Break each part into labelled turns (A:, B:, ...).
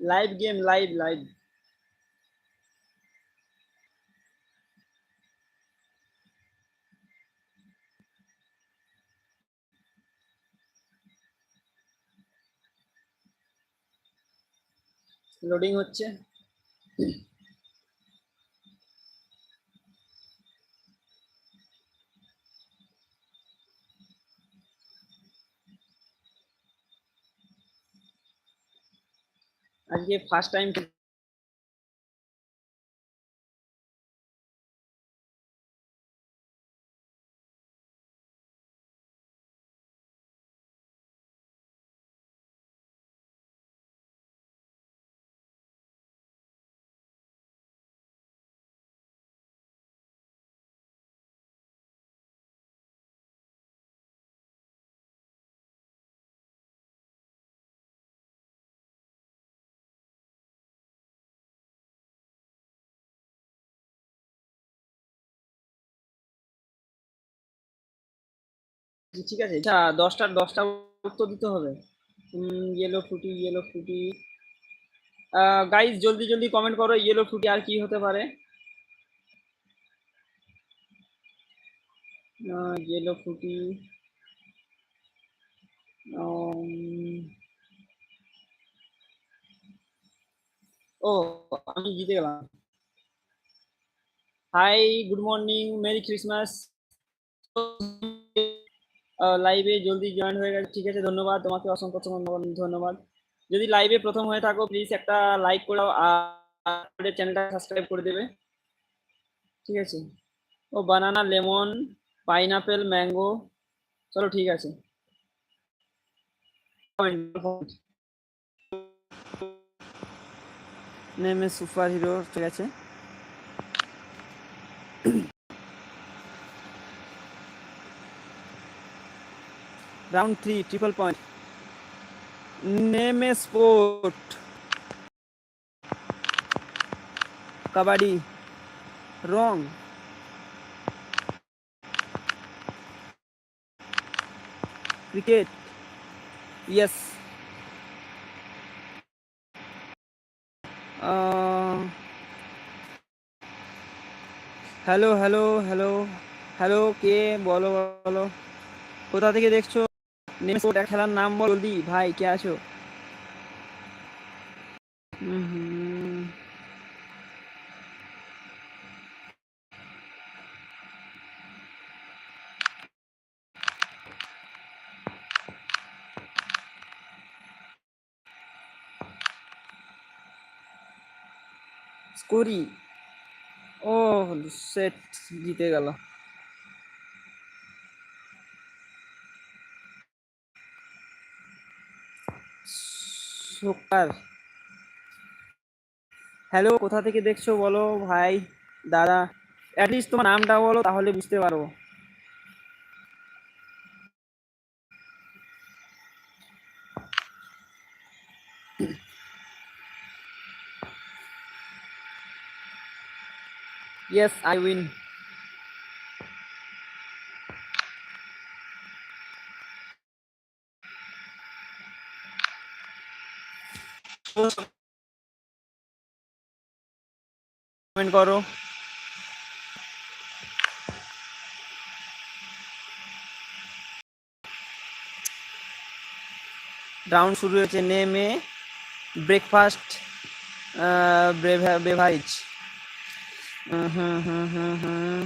A: live game live live. Loading হচ্ছে আজকে first time ঠিক আছে আচ্ছা দশটার দশটা উত্তর দিতে হবে। Yellow Frooti yellow Frooti guys জলদি জলদি কমেন্ট করো ইয়েলো ফ্রুটি আর কি হতে পারে। ইয়েলো ফ্রুটি ও, আমি জিতে গেলাম। Hi good morning merry Christmas লাইভে জলদি জয়েন হয়ে গেছে। ঠিক আছে, ধন্যবাদ। তোমাকে অসংখ্য ধন্যবাদ। যদি লাইভে প্রথম হয়ে থাকো প্লিজ একটা লাইক করে আর চ্যানেলটা সাবস্ক্রাইব করে দেবে। ঠিক আছে? ও বানানা লেমন পাইনাপেল ম্যাঙ্গো চলো ঠিক আছে। নেমে সুপার হিরো ঠিক আছে? round 3 triple point name a sport kabaddi wrong cricket yes uh, hello hello hello hello কে বলো বলো কোথা থেকে দেখছো নেমে খেলার নাম বল জলদি ভাই কে আছো? ও সেট জিতে গেল। সুকার হ্যালো কোথা থেকে দেখছ বলো? ভাই দাদা অ্যাটলিস্ট তোমার নামটা বলো তাহলে বুঝতে পারব Yes, I win. কমেন্ট করো। রাউন্ড শুরু হয়েছে নেমে breakfast beverage hmm hmm hmm hmm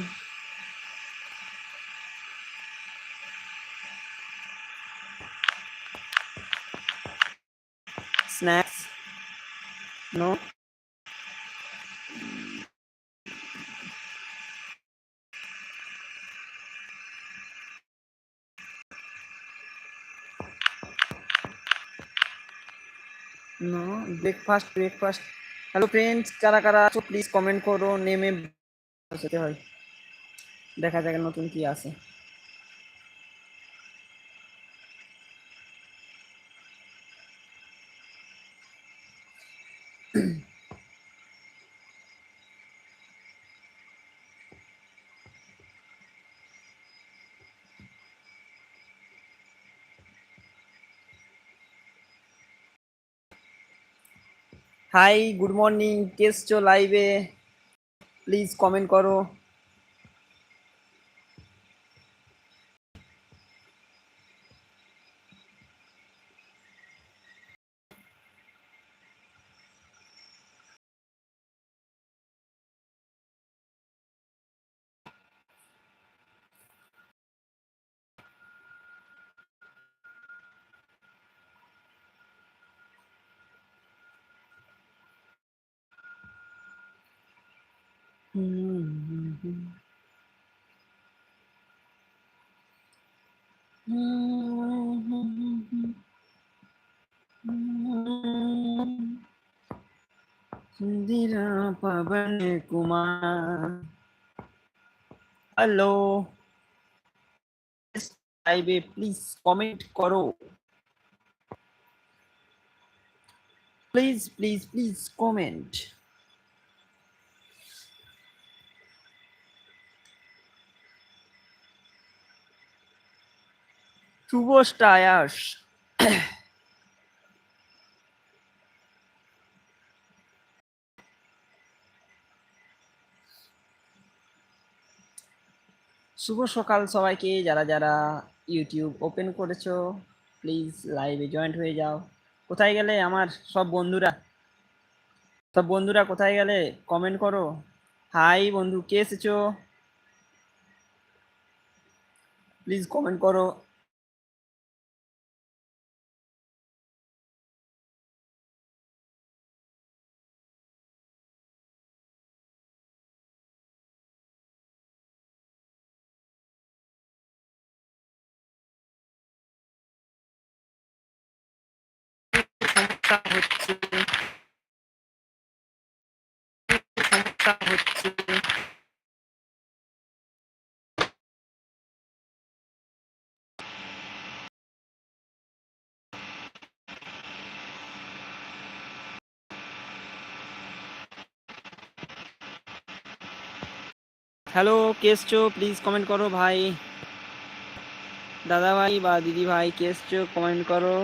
A: no breakfast breakfast hello friends কারা কারা আছো প্লিজ কমেন্ট করো নেমে হয়। দেখা যাক নতুন কি আছে। হাই গুড মর্নিং কে লাইভে প্লিজ কমেন্ট করো। Indira Pavan Kumar. Hello please comment करो। प्लीज़ प्लीज़ प्लीज़ कमेंट শুভ স্টায়াস শুভ সকাল সবাইকে, যারা যারা ইউটিউব ওপেন করেছ প্লিজ লাইভে জয়েন্ট হয়ে যাও। কোথায় গেলে আমার সব বন্ধুরা? সব বন্ধুরা কোথায় গেলে? কমেন্ট করো। হাই বন্ধু, কে এসেছ? প্লিজ কমেন্ট করো। সমস্যা হচ্ছে সমস্যা হচ্ছে হ্যালো কে এসছো প্লিজ কমেন্ট করো ভাই দাদা ভাই বা দিদি ভাই কে এসছো কমেন্ট করো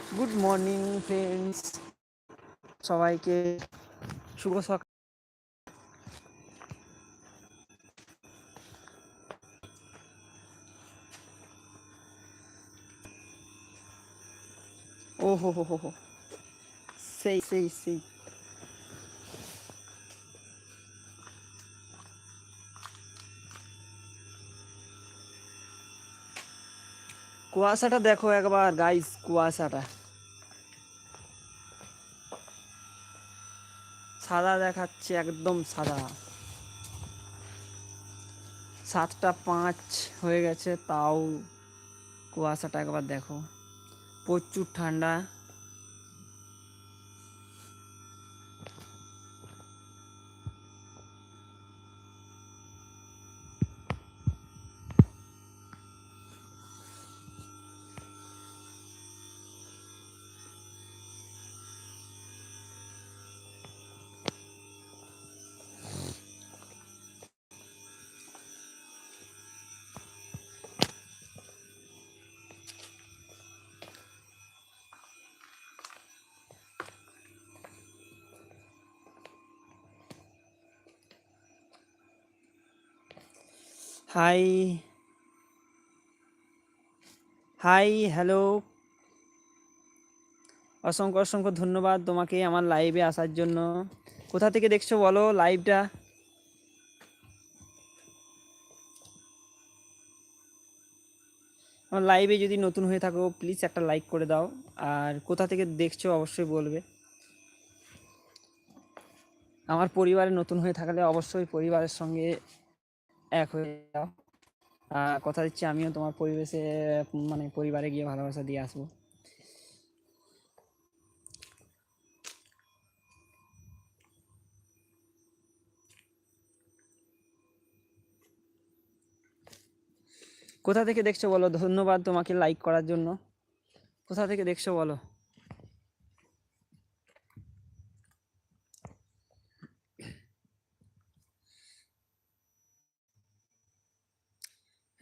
A: গুড মর্নিং ফ্রেন্ডস সবাইকে শুভ সকাল ও হো হো হো সেই সেই সেই কুয়াশাটা দেখো একবার গাইস কুয়াশাটা। সাদা দেখাচ্ছে, একদম সাদা। সাতটা পাঁচ হয়ে গেছে, তাও কুয়াশাটা একবার দেখো। প্রচুর ঠান্ডা। হাই হাই হ্যালো অসংখ্য অসংখ্য ধন্যবাদ তোমাকে আমার লাইভে আসার জন্য। কোথা থেকে দেখছ বলো লাইভটা আমার লাইভে যদি নতুন হয়ে থাকো প্লিজ একটা লাইক করে দাও। আর কোথা থেকে দেখছ অবশ্যই বলবে। আমার পরিবারে নতুন হয়ে থাকলে অবশ্যই পরিবারের সঙ্গে এক হয়ে যাও। কথা দিচ্ছি, আমিও তোমার পরিবেশে মানে পরিবারে গিয়ে ভালোবাসা দিয়ে আসব। কোথা থেকে দেখছ বলো? ধন্যবাদ তোমাকে লাইক করার জন্য। কোথা থেকে দেখছ বলো?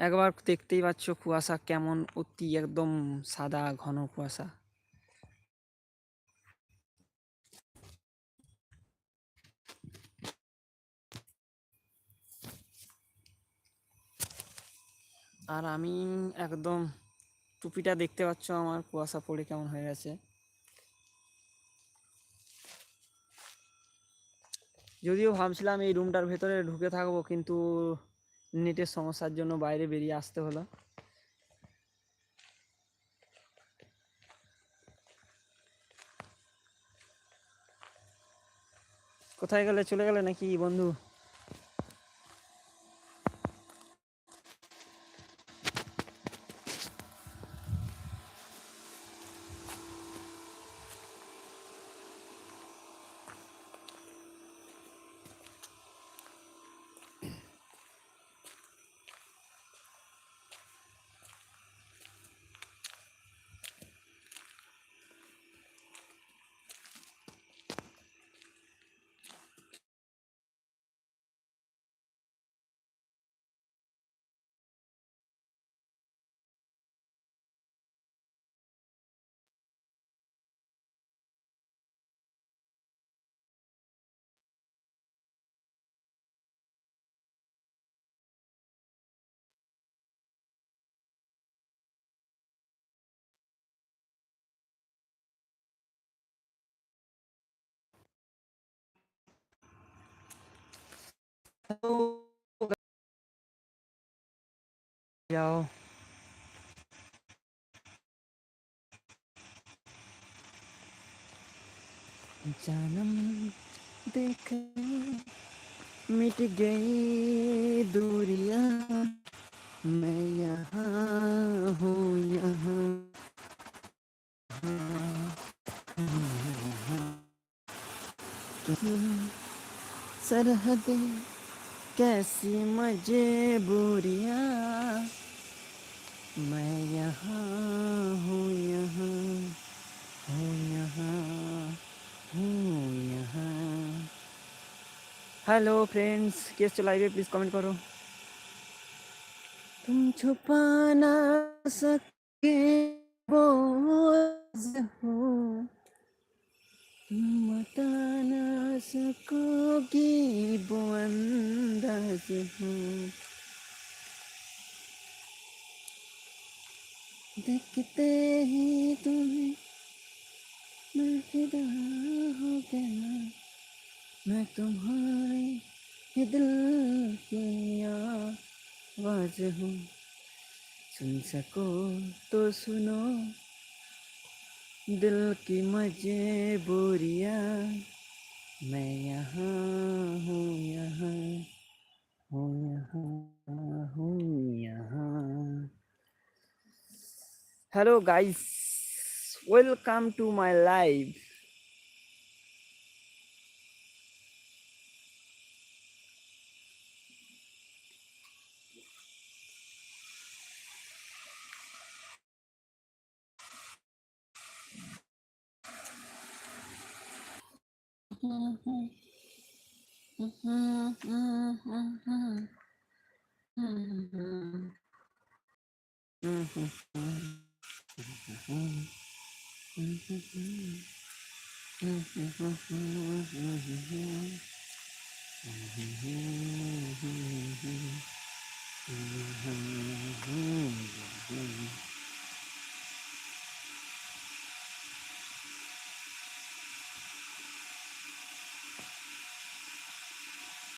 A: একবার দেখতেই পাচ্ছ কুয়াশা কেমন অতি একদম সাদা, ঘন কুয়াশা। আর আমি একদম টুপিটা দেখতে পাচ্ছ আমার কুয়াশা পড়ে কেমন হয়ে গেছে। যদিও ভাবছিলাম এই রুমটার ভেতরে ঢুকে থাকব, কিন্তু নেটের সমস্যার জন্য বাইরে বেরিয়ে আসতে হলো। কোথায় গেলে চলে গেলে নাকি বন্ধু? जन्म देख मिट गई दूरिया मैं यहाँ हूँ यहाँ सरहद कैसी मज़े बोरिया। मैं यहाँ हूँ यहाँ हूँ यहाँ हूँ यहाँ। हेलो फ्रेंड्स केस चलाई हुए प्लीज़ कमेंट करो। तुम छुपा ना सके वो हो। तुम सकोगी वो हो। देखते ही तुम्हें मैं फिदा हो गया। मैं तुम्हारे दिल की आवाज़ हूँ। सुन सको तो सुनो। दिल की मजबूरियाँ मैं यहाँ हूँ यहाँ हूँ यहाँ हूँ यहाँ hello guys welcome to my live Mm-hmm.